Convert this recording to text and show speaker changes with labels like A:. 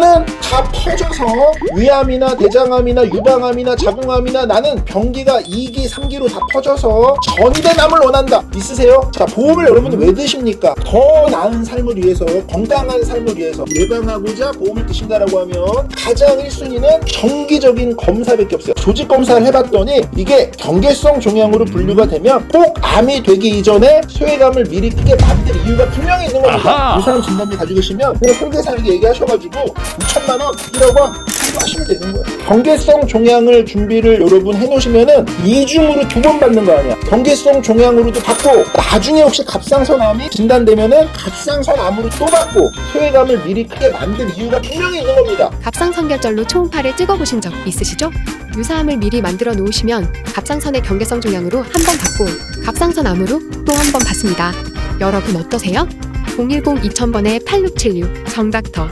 A: 이거는 다 퍼져서 위암이나 대장암이나 유방암이나 자궁암이나 나는 병기가 2기, 3기로 다 퍼져서 전대남을 원한다. 있으세요? 자, 보험을 여러분들 왜 드십니까? 더 나은 삶을 위해서, 건강한 삶을 위해서 예방하고자 보험을 드신다라고 하면 가장 1순위는 정기적인 검사밖에 없어요. 조직 검사를 해봤더니 이게 경계성 종양으로 분류가 되면 꼭 암이 되기 이전에 소외감을 미리 크게 만들 이유가 분명히 있는 겁니다.
B: 아하.
A: 이 사람 진단비 가지고 계시면 그냥 설계사에게 얘기하셔가지고 2천만 원, 1억 원 하시면 되는 거예요. 경계성 종양을 준비를 여러분 해놓으시면은 이중으로 두 번 받는 거 아니야. 경계성 종양으로도 받고 나중에 혹시 갑상선암이 진단되면은 갑상선암으로 또 받고 소외감을 미리 크게 만들 이유가 분명히 있는 겁니다.
C: 갑상선결절로 초음파를 찍어보신 적 있으시죠? 유사암을 미리 만들어 놓으시면 갑상선의 경계성 종양으로 한 번 받고 갑상선 암으로 또 한 번 받습니다. 여러분 어떠세요? 010-2000번에 8676 정닥터